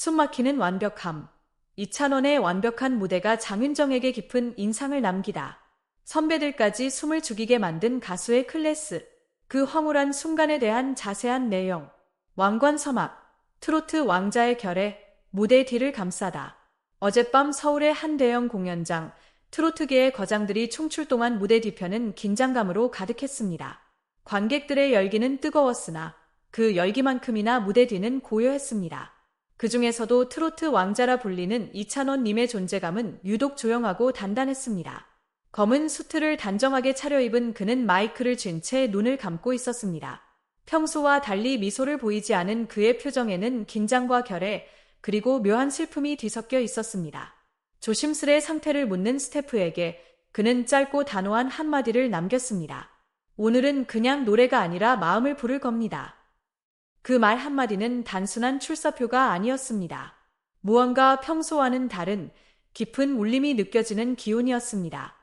숨막히는 완벽함. 이찬원의 완벽한 무대가 장윤정에게 깊은 인상을 남기다. 선배들까지 숨을 죽이게 만든 가수의 클래스. 그 황홀한 순간에 대한 자세한 내용. 왕관 서막. 트로트 왕자의 결에 무대 뒤를 감싸다. 어젯밤 서울의 한 대형 공연장. 트로트계의 거장들이 총출동한 무대 뒤편은 긴장감으로 가득했습니다. 관객들의 열기는 뜨거웠으나 그 열기만큼이나 무대 뒤는 고요했습니다. 그 중에서도 트로트 왕자라 불리는 이찬원님의 존재감은 유독 조용하고 단단했습니다. 검은 수트를 단정하게 차려입은 그는 마이크를 쥔 채 눈을 감고 있었습니다. 평소와 달리 미소를 보이지 않은 그의 표정에는 긴장과 결애, 그리고 묘한 슬픔이 뒤섞여 있었습니다. 조심스레 상태를 묻는 스태프에게 그는 짧고 단호한 한마디를 남겼습니다. 오늘은 그냥 노래가 아니라 마음을 부를 겁니다. 그 말 한마디는 단순한 출사표가 아니었습니다. 무언가 평소와는 다른 깊은 울림이 느껴지는 기운이었습니다.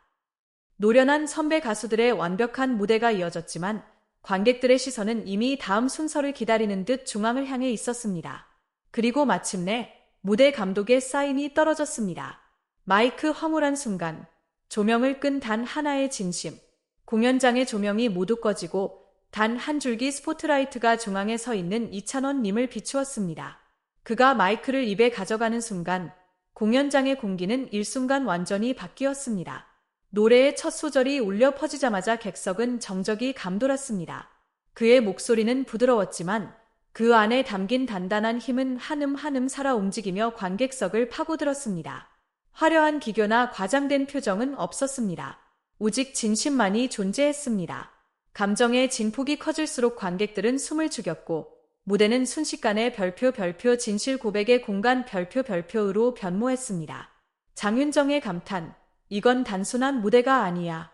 노련한 선배 가수들의 완벽한 무대가 이어졌지만 관객들의 시선은 이미 다음 순서를 기다리는 듯 중앙을 향해 있었습니다. 그리고 마침내 무대 감독의 사인이 떨어졌습니다. 마이크 허물한 순간 조명을 끈 단 하나의 진심. 공연장의 조명이 모두 꺼지고 단 한 줄기 스포트라이트가 중앙에 서 있는 이찬원 님을 비추었습니다. 그가 마이크를 입에 가져가는 순간 공연장의 공기는 일순간 완전히 바뀌었습니다. 노래의 첫 소절이 울려 퍼지자마자 객석은 정적이 감돌았습니다. 그의 목소리는 부드러웠지만 그 안에 담긴 단단한 힘은 한음 한음 살아 움직이며 관객석을 파고들었습니다. 화려한 기교나 과장된 표정은 없었습니다. 오직 진심만이 존재했습니다. 감정의 진폭이 커질수록 관객들은 숨을 죽였고 무대는 순식간에 별표 별표 진실 고백의 공간 별표 별표로 변모했습니다. 장윤정의 감탄, 이건 단순한 무대가 아니야.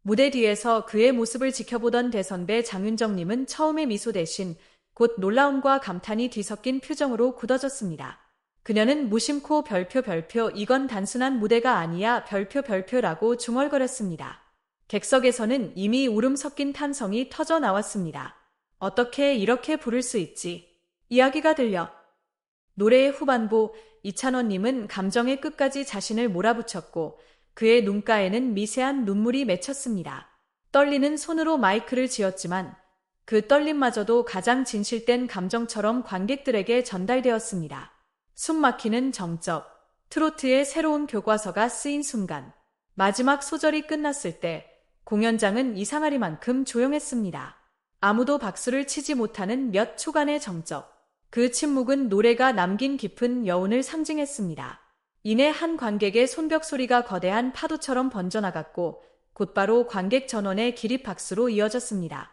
무대 뒤에서 그의 모습을 지켜보던 대선배 장윤정님은 처음의 미소 대신 곧 놀라움과 감탄이 뒤섞인 표정으로 굳어졌습니다. 그녀는 무심코 별표 별표 이건 단순한 무대가 아니야 별표 별표라고 중얼거렸습니다. 객석에서는 이미 울음 섞인 탄성이 터져 나왔습니다. 어떻게 이렇게 부를 수 있지? 이야기가 들려. 노래의 후반부 이찬원님은 감정의 끝까지 자신을 몰아붙였고 그의 눈가에는 미세한 눈물이 맺혔습니다. 떨리는 손으로 마이크를 쥐었지만 그 떨림마저도 가장 진실된 감정처럼 관객들에게 전달되었습니다. 숨 막히는 정적, 트로트의 새로운 교과서가 쓰인 순간, 마지막 소절이 끝났을 때 공연장은 이상하리만큼 조용했습니다. 아무도 박수를 치지 못하는 몇 초간의 정적, 그 침묵은 노래가 남긴 깊은 여운을 상징했습니다. 이내 한 관객의 손뼉 소리가 거대한 파도처럼 번져나갔고 곧바로 관객 전원의 기립 박수로 이어졌습니다.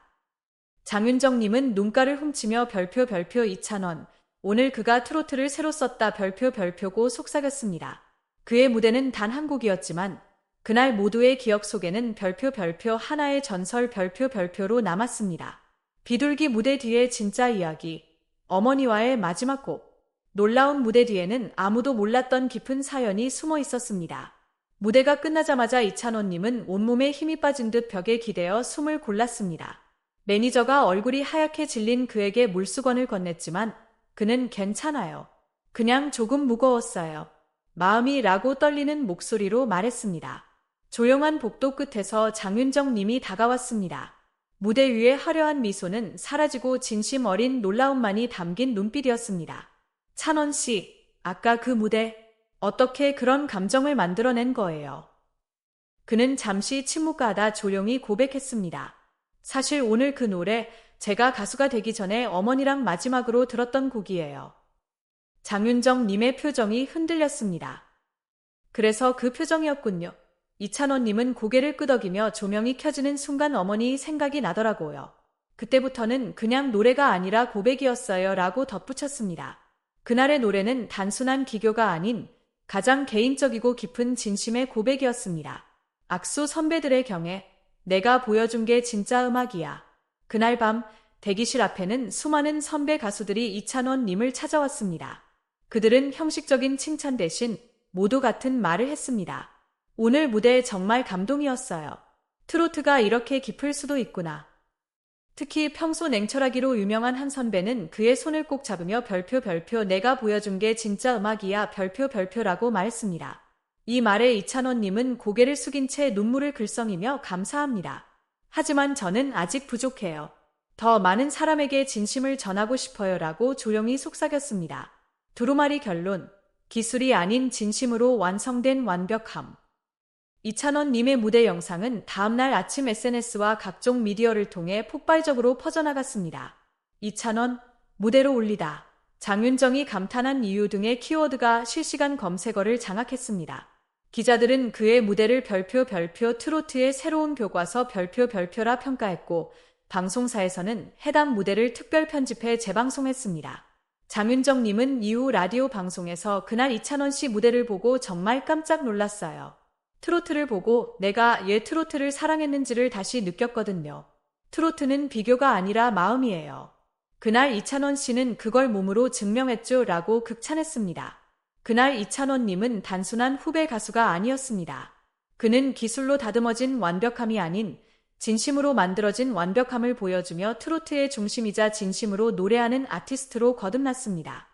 장윤정님은 눈가를 훔치며 별표 별표 2찬원, 오늘 그가 트로트를 새로 썼다 별표 별표고 속삭였습니다. 그의 무대는 단 한 곡이었지만 그날 모두의 기억 속에는 별표 별표 하나의 전설 별표 별표로 남았습니다. 비둘기 무대 뒤의 진짜 이야기, 어머니와의 마지막 곡. 놀라운 무대 뒤에는 아무도 몰랐던 깊은 사연이 숨어 있었습니다. 무대가 끝나자마자 이찬원님은 온몸에 힘이 빠진 듯 벽에 기대어 숨을 골랐습니다. 매니저가 얼굴이 하얗게 질린 그에게 물수건을 건넸지만 그는 괜찮아요. 그냥 조금 무거웠어요. 마음이 라고 떨리는 목소리로 말했습니다. 조용한 복도 끝에서 장윤정 님이 다가왔습니다. 무대 위의 화려한 미소는 사라지고 진심 어린 놀라움만이 담긴 눈빛이었습니다. 찬원 씨, 아까 그 무대, 어떻게 그런 감정을 만들어낸 거예요? 그는 잠시 침묵하다 조용히 고백했습니다. 사실 오늘 그 노래 제가 가수가 되기 전에 어머니랑 마지막으로 들었던 곡이에요. 장윤정 님의 표정이 흔들렸습니다. 그래서 그 표정이었군요. 이찬원 님은 고개를 끄덕이며 조명이 켜지는 순간 어머니 생각이 나더라고요. 그때부터는 그냥 노래가 아니라 고백이었어요 라고 덧붙였습니다. 그날의 노래는 단순한 기교가 아닌 가장 개인적이고 깊은 진심의 고백이었습니다. 악수 선배들의 경에 내가 보여준 게 진짜 음악이야. 그날 밤 대기실 앞에는 수많은 선배 가수들이 이찬원 님을 찾아왔습니다. 그들은 형식적인 칭찬 대신 모두 같은 말을 했습니다. 오늘 무대 정말 감동이었어요. 트로트가 이렇게 깊을 수도 있구나. 특히 평소 냉철하기로 유명한 한 선배는 그의 손을 꼭 잡으며 별표 별표 내가 보여준 게 진짜 음악이야 별표 별표라고 말했습니다. 이 말에 이찬원님은 고개를 숙인 채 눈물을 글썽이며 감사합니다. 하지만 저는 아직 부족해요. 더 많은 사람에게 진심을 전하고 싶어요 라고 조용히 속삭였습니다. 두루마리 결론. 기술이 아닌 진심으로 완성된 완벽함. 이찬원님의 무대 영상은 다음날 아침 SNS와 각종 미디어를 통해 폭발적으로 퍼져나갔습니다. 이찬원, 무대로 올리다. 장윤정이 감탄한 이유 등의 키워드가 실시간 검색어를 장악했습니다. 기자들은 그의 무대를 별표 별표 트로트의 새로운 교과서 별표 별표라 평가했고 방송사에서는 해당 무대를 특별 편집해 재방송했습니다. 장윤정님은 이후 라디오 방송에서 그날 이찬원 씨 무대를 보고 정말 깜짝 놀랐어요. 트로트를 보고 내가 얘 트로트를 사랑했는지를 다시 느꼈거든요. 트로트는 비교가 아니라 마음이에요. 그날 이찬원 씨는 그걸 몸으로 증명했죠 라고 극찬했습니다. 그날 이찬원 님은 단순한 후배 가수가 아니었습니다. 그는 기술로 다듬어진 완벽함이 아닌 진심으로 만들어진 완벽함을 보여주며 트로트의 중심이자 진심으로 노래하는 아티스트로 거듭났습니다.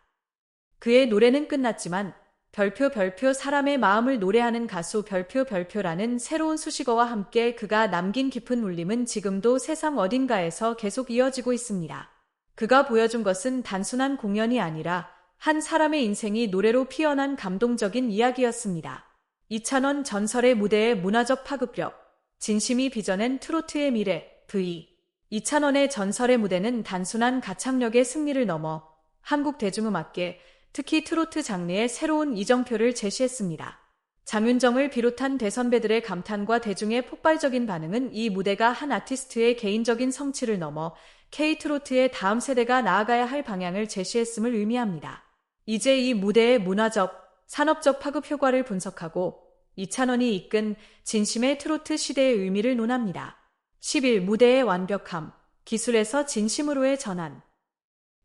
그의 노래는 끝났지만 별표 별표 사람의 마음을 노래하는 가수 별표 별표라는 새로운 수식어와 함께 그가 남긴 깊은 울림은 지금도 세상 어딘가에서 계속 이어지고 있습니다. 그가 보여준 것은 단순한 공연이 아니라 한 사람의 인생이 노래로 피어난 감동적인 이야기였습니다. 이찬원 전설의 무대의 문화적 파급력, 진심이 빚어낸 트로트의 미래, V. 이찬원의 전설의 무대는 단순한 가창력의 승리를 넘어 한국 대중음악계, 특히 트로트 장르의 새로운 이정표를 제시했습니다. 장윤정을 비롯한 대선배들의 감탄과 대중의 폭발적인 반응은 이 무대가 한 아티스트의 개인적인 성취를 넘어 K-트로트의 다음 세대가 나아가야 할 방향을 제시했음을 의미합니다. 이제 이 무대의 문화적, 산업적 파급 효과를 분석하고 이찬원이 이끈 진심의 트로트 시대의 의미를 논합니다. 10일 무대의 완벽함, 기술에서 진심으로의 전환.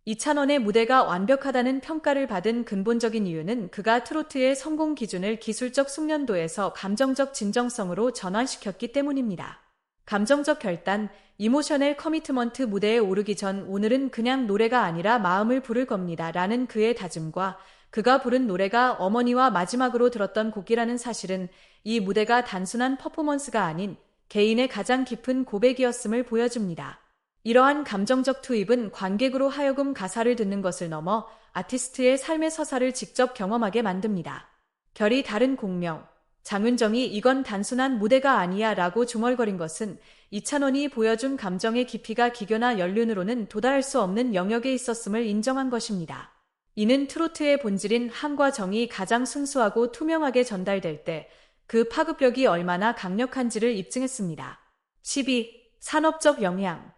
이찬원의 무대가 완벽하다는 평가를 받은 근본적인 이유는 그가 트로트의 성공 기준을 기술적 숙련도에서 감정적 진정성으로 전환시켰기 때문입니다. 감정적 결단, 이모셔넬 커미트먼트 무대에 오르기 전 오늘은 그냥 노래가 아니라 마음을 부를 겁니다. 라는 그의 다짐과 그가 부른 노래가 어머니와 마지막으로 들었던 곡이라는 사실은 이 무대가 단순한 퍼포먼스가 아닌 개인의 가장 깊은 고백이었음을 보여줍니다. 이러한 감정적 투입은 관객으로 하여금 가사를 듣는 것을 넘어 아티스트의 삶의 서사를 직접 경험하게 만듭니다. 결이 다른 공명, 장윤정이 이건 단순한 무대가 아니야 라고 중얼거린 것은 이찬원이 보여준 감정의 깊이가 기교나 연륜으로는 도달할 수 없는 영역에 있었음을 인정한 것입니다. 이는 트로트의 본질인 한과 정이 가장 순수하고 투명하게 전달될 때 그 파급력이 얼마나 강력한지를 입증했습니다. 12. 산업적 영향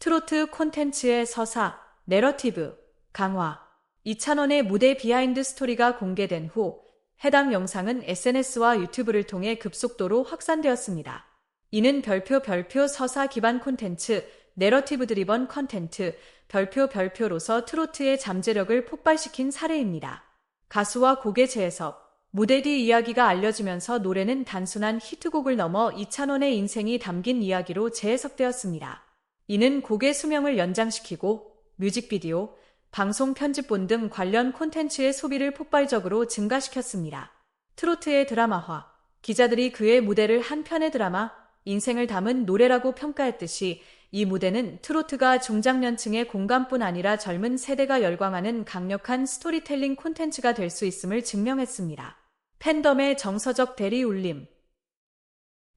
트로트 콘텐츠의 서사, 내러티브, 강화 이찬원의 무대 비하인드 스토리가 공개된 후 해당 영상은 SNS와 유튜브를 통해 급속도로 확산되었습니다. 이는 별표 별표 서사 기반 콘텐츠, 내러티브 드리번 컨텐트, 별표 별표로서 트로트의 잠재력을 폭발시킨 사례입니다. 가수와 곡의 재해석, 무대 뒤 이야기가 알려지면서 노래는 단순한 히트곡을 넘어 이찬원의 인생이 담긴 이야기로 재해석되었습니다. 이는 곡의 수명을 연장시키고 뮤직비디오, 방송 편집본 등 관련 콘텐츠의 소비를 폭발적으로 증가시켰습니다. 트로트의 드라마화, 기자들이 그의 무대를 한 편의 드라마, 인생을 담은 노래라고 평가했듯이 이 무대는 트로트가 중장년층의 공감뿐 아니라 젊은 세대가 열광하는 강력한 스토리텔링 콘텐츠가 될 수 있음을 증명했습니다. 팬덤의 정서적 대리 울림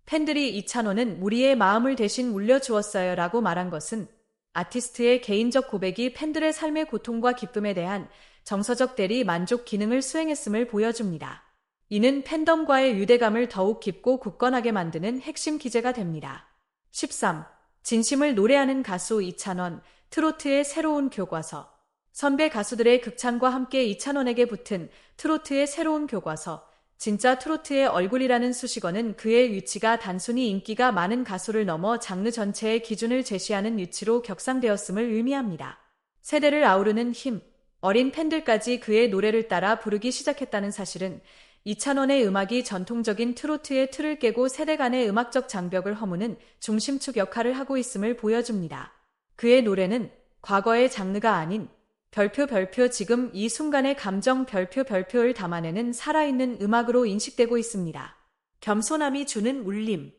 팬들이 이찬호는 우리의 마음을 대신 울려주었어요 라고 말한 것은 아티스트의 개인적 고백이 팬들의 삶의 고통과 기쁨에 대한 정서적 대리 만족 기능을 수행했음을 보여줍니다. 이는 팬덤과의 유대감을 더욱 깊고 굳건하게 만드는 핵심 기제가 됩니다. 13. 진심을 노래하는 가수 이찬원, 트로트의 새로운 교과서. 선배 가수들의 극찬과 함께 이찬원에게 붙은 트로트의 새로운 교과서. 진짜 트로트의 얼굴이라는 수식어는 그의 위치가 단순히 인기가 많은 가수를 넘어 장르 전체의 기준을 제시하는 위치로 격상되었음을 의미합니다. 세대를 아우르는 힘, 어린 팬들까지 그의 노래를 따라 부르기 시작했다는 사실은 이찬원의 음악이 전통적인 트로트의 틀을 깨고 세대 간의 음악적 장벽을 허무는 중심축 역할을 하고 있음을 보여줍니다. 그의 노래는 과거의 장르가 아닌 별표 별표 지금 이 순간의 감정 별표 별표를 담아내는 살아있는 음악으로 인식되고 있습니다. 겸손함이 주는 울림.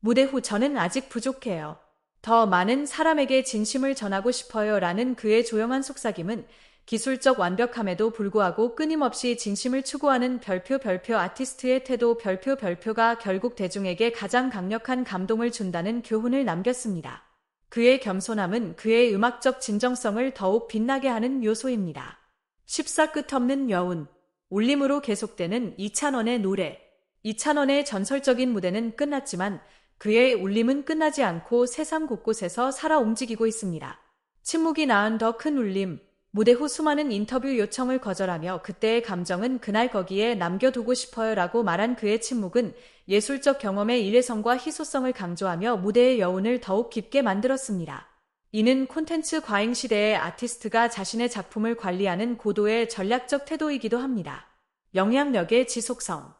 무대 후 저는 아직 부족해요. 더 많은 사람에게 진심을 전하고 싶어요 라는 그의 조용한 속삭임은 기술적 완벽함에도 불구하고 끊임없이 진심을 추구하는 별표 별표 아티스트의 태도 별표 별표가 결국 대중에게 가장 강력한 감동을 준다는 교훈을 남겼습니다. 그의 겸손함은 그의 음악적 진정성을 더욱 빛나게 하는 요소입니다. 십사 끝없는 여운, 울림으로 계속되는 이찬원의 노래. 이찬원의 전설적인 무대는 끝났지만 그의 울림은 끝나지 않고 세상 곳곳에서 살아 움직이고 있습니다. 침묵이 낳은 더 큰 울림, 무대 후 수많은 인터뷰 요청을 거절하며 그때의 감정은 그날 거기에 남겨두고 싶어요 라고 말한 그의 침묵은 예술적 경험의 일회성과 희소성을 강조하며 무대의 여운을 더욱 깊게 만들었습니다. 이는 콘텐츠 과잉 시대의 아티스트가 자신의 작품을 관리하는 고도의 전략적 태도이기도 합니다. 영향력의 지속성.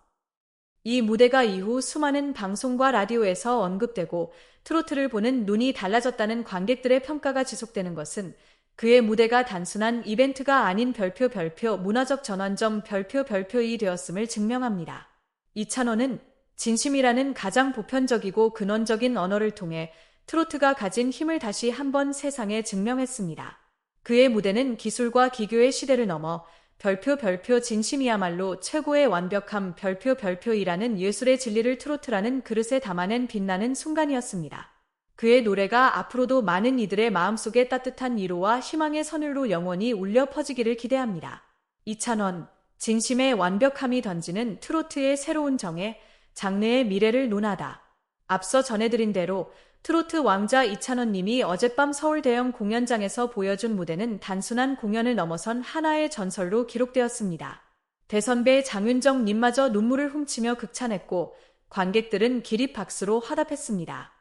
이 무대가 이후 수많은 방송과 라디오에서 언급되고 트로트를 보는 눈이 달라졌다는 관객들의 평가가 지속되는 것은 그의 무대가 단순한 이벤트가 아닌 별표 별표 문화적 전환점 별표 별표이 되었음을 증명합니다. 이찬원은 진심이라는 가장 보편적이고 근원적인 언어를 통해 트로트가 가진 힘을 다시 한번 세상에 증명했습니다. 그의 무대는 기술과 기교의 시대를 넘어 별표 별표 진심이야말로 최고의 완벽함 별표 별표이라는 예술의 진리를 트로트라는 그릇에 담아낸 빛나는 순간이었습니다. 그의 노래가 앞으로도 많은 이들의 마음속에 따뜻한 위로와 희망의 선율로 영원히 울려 퍼지기를 기대합니다. 이찬원, 진심의 완벽함이 던지는 트로트의 새로운 정에 장르의 미래를 논하다. 앞서 전해드린 대로 트로트 왕자 이찬원 님이 어젯밤 서울 대형 공연장에서 보여준 무대는 단순한 공연을 넘어선 하나의 전설로 기록되었습니다. 대선배 장윤정 님마저 눈물을 훔치며 극찬했고 관객들은 기립 박수로 화답했습니다.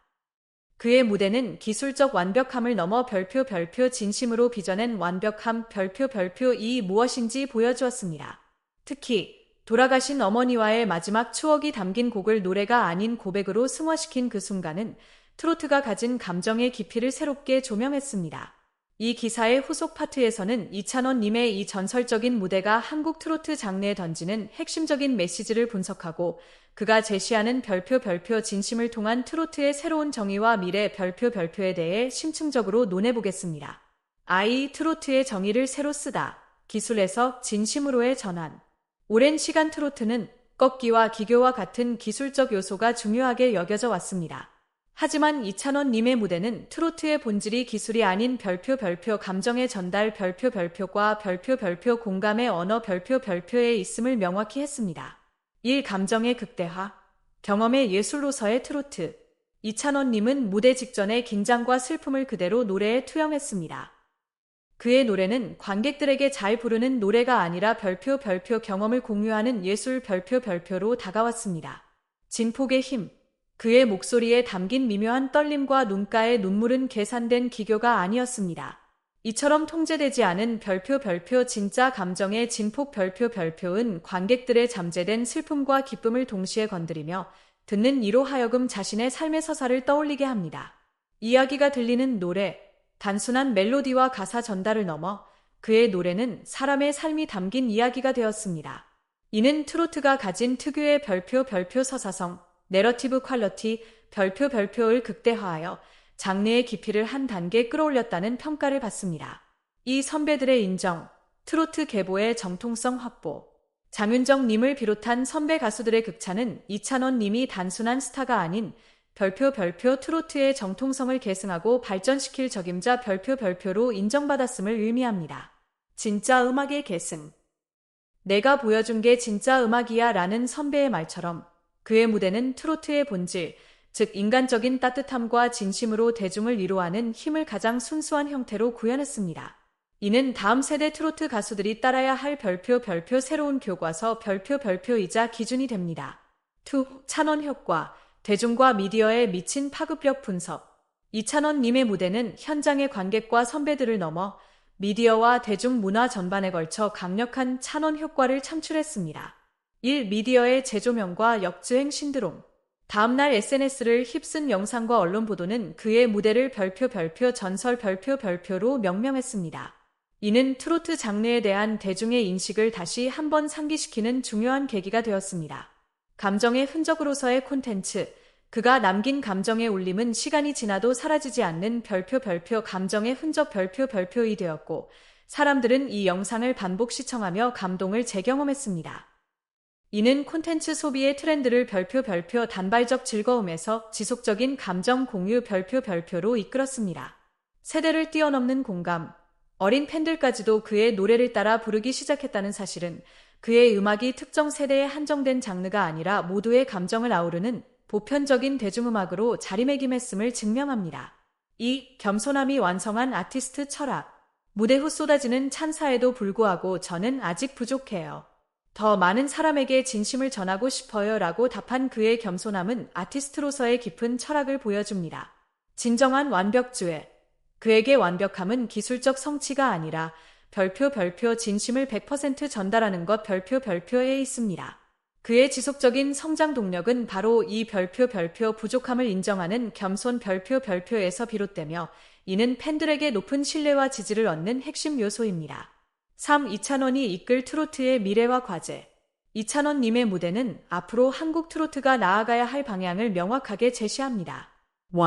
그의 무대는 기술적 완벽함을 넘어 별표 별표 진심으로 빚어낸 완벽함 별표 별표 이 무엇인지 보여주었습니다. 특히 돌아가신 어머니와의 마지막 추억이 담긴 곡을 노래가 아닌 고백으로 승화시킨 그 순간은 트로트가 가진 감정의 깊이를 새롭게 조명했습니다. 이 기사의 후속 파트에서는 이찬원 님의 이 전설적인 무대가 한국 트로트 장르에 던지는 핵심적인 메시지를 분석하고 그가 제시하는 별표 별표 진심을 통한 트로트의 새로운 정의와 미래 별표 별표에 대해 심층적으로 논해보겠습니다. 아이 트로트의 정의를 새로 쓰다. 기술에서 진심으로의 전환. 오랜 시간 트로트는 꺾기와 기교와 같은 기술적 요소가 중요하게 여겨져 왔습니다. 하지만 이찬원 님의 무대는 트로트의 본질이 기술이 아닌 별표 별표 감정의 전달 별표 별표과 별표 별표 공감의 언어 별표 별표에 있음을 명확히 했습니다. 일 감정의 극대화, 경험의 예술로서의 트로트. 이찬원 님은 무대 직전의 긴장과 슬픔을 그대로 노래에 투영했습니다. 그의 노래는 관객들에게 잘 부르는 노래가 아니라 별표 별표 경험을 공유하는 예술 별표 별표로 다가왔습니다. 진폭의 힘, 그의 목소리에 담긴 미묘한 떨림과 눈가의 눈물은 계산된 기교가 아니었습니다. 이처럼 통제되지 않은 별표 별표 진짜 감정의 진폭 별표 별표은 관객들의 잠재된 슬픔과 기쁨을 동시에 건드리며 듣는 이로 하여금 자신의 삶의 서사를 떠올리게 합니다. 이야기가 들리는 노래, 단순한 멜로디와 가사 전달을 넘어 그의 노래는 사람의 삶이 담긴 이야기가 되었습니다. 이는 트로트가 가진 특유의 별표 별표 서사성, 내러티브 퀄러티, 별표 별표를 극대화하여 장르의 깊이를 한 단계 끌어올렸다는 평가를 받습니다. 이 선배들의 인정, 트로트 계보의 정통성 확보, 장윤정 님을 비롯한 선배 가수들의 극찬은 이찬원 님이 단순한 스타가 아닌 별표 별표 트로트의 정통성을 계승하고 발전시킬 적임자 별표 별표로 인정받았음을 의미합니다. 진짜 음악의 계승. 내가 보여준 게 진짜 음악이야 라는 선배의 말처럼 그의 무대는 트로트의 본질, 즉 인간적인 따뜻함과 진심으로 대중을 위로하는 힘을 가장 순수한 형태로 구현했습니다. 이는 다음 세대 트로트 가수들이 따라야 할 별표 별표 새로운 교과서 별표 별표이자 기준이 됩니다. 투 찬원 효과 대중과 미디어에 미친 파급력 분석 이찬원 님의 무대는 현장의 관객과 선배들을 넘어 미디어와 대중문화 전반에 걸쳐 강력한 찬원 효과를 창출했습니다. 1. 미디어의 재조명과 역주행 신드롬. 다음날 SNS를 휩쓴 영상과 언론 보도는 그의 무대를 별표 별표 전설 별표 별표로 명명했습니다. 이는 트로트 장르에 대한 대중의 인식을 다시 한번 상기시키는 중요한 계기가 되었습니다. 감정의 흔적으로서의 콘텐츠, 그가 남긴 감정의 울림은 시간이 지나도 사라지지 않는 별표 별표 감정의 흔적 별표 별표이 되었고, 사람들은 이 영상을 반복 시청하며 감동을 재경험했습니다. 이는 콘텐츠 소비의 트렌드를 별표 별표 단발적 즐거움에서 지속적인 감정 공유 별표 별표로 이끌었습니다. 세대를 뛰어넘는 공감, 어린 팬들까지도 그의 노래를 따라 부르기 시작했다는 사실은 그의 음악이 특정 세대에 한정된 장르가 아니라 모두의 감정을 아우르는 보편적인 대중음악으로 자리매김했음을 증명합니다. 이 겸손함이 완성한 아티스트 철학. 무대 후 쏟아지는 찬사에도 불구하고 저는 아직 부족해요. 더 많은 사람에게 진심을 전하고 싶어요 라고 답한 그의 겸손함은 아티스트로서의 깊은 철학을 보여줍니다. 진정한 완벽주의. 그에게 완벽함은 기술적 성취가 아니라 별표 별표 진심을 100% 전달하는 것 별표 별표에 있습니다. 그의 지속적인 성장 동력은 바로 이 별표 별표 부족함을 인정하는 겸손 별표 별표에서 비롯되며 이는 팬들에게 높은 신뢰와 지지를 얻는 핵심 요소입니다. 3. 이찬원이 이끌 트로트의 미래와 과제. 이찬원님의 무대는 앞으로 한국 트로트가 나아가야 할 방향을 명확하게 제시합니다. 1.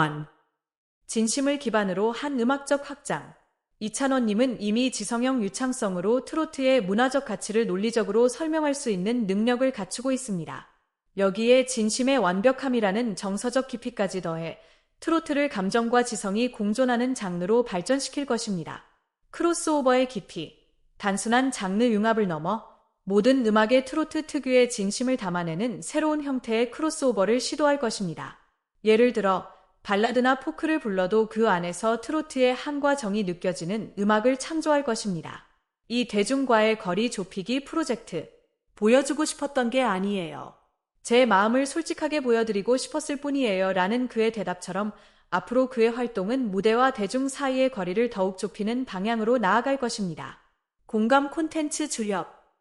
진심을 기반으로 한 음악적 확장. 이찬원님은 이미 지성형 유창성으로 트로트의 문화적 가치를 논리적으로 설명할 수 있는 능력을 갖추고 있습니다. 여기에 진심의 완벽함이라는 정서적 깊이까지 더해 트로트를 감정과 지성이 공존하는 장르로 발전시킬 것입니다. 크로스오버의 깊이. 단순한 장르 융합을 넘어 모든 음악의 트로트 특유의 진심을 담아내는 새로운 형태의 크로스오버를 시도할 것입니다. 예를 들어 발라드나 포크를 불러도 그 안에서 트로트의 한과 정이 느껴지는 음악을 창조할 것입니다. 이 대중과의 거리 좁히기 프로젝트 보여주고 싶었던 게 아니에요. 제 마음을 솔직하게 보여드리고 싶었을 뿐이에요. 라는 그의 대답처럼 앞으로 그의 활동은 무대와 대중 사이의 거리를 더욱 좁히는 방향으로 나아갈 것입니다. 공감 콘텐츠 주력.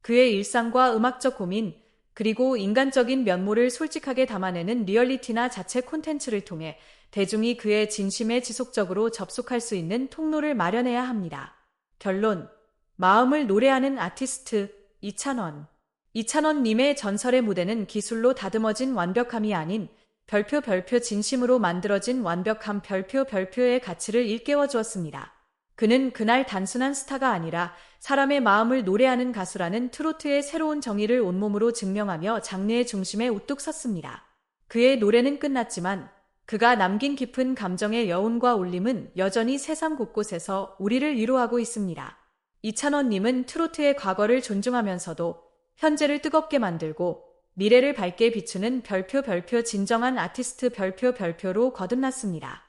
그의 일상과 음악적 고민, 그리고 인간적인 면모를 솔직하게 담아내는 리얼리티나 자체 콘텐츠를 통해 대중이 그의 진심에 지속적으로 접속할 수 있는 통로를 마련해야 합니다. 결론. 마음을 노래하는 아티스트 이찬원. 이찬원님의 전설의 무대는 기술로 다듬어진 완벽함이 아닌 별표 별표 진심으로 만들어진 완벽한 별표 별표의 가치를 일깨워 주었습니다. 그는 그날 단순한 스타가 아니라 사람의 마음을 노래하는 가수라는 트로트의 새로운 정의를 온몸으로 증명하며 장르의 중심에 우뚝 섰습니다. 그의 노래는 끝났지만 그가 남긴 깊은 감정의 여운과 울림은 여전히 세상 곳곳에서 우리를 위로하고 있습니다. 이찬원님은 트로트의 과거를 존중하면서도 현재를 뜨겁게 만들고 미래를 밝게 비추는 별표 별표 진정한 아티스트 별표 별표로 거듭났습니다.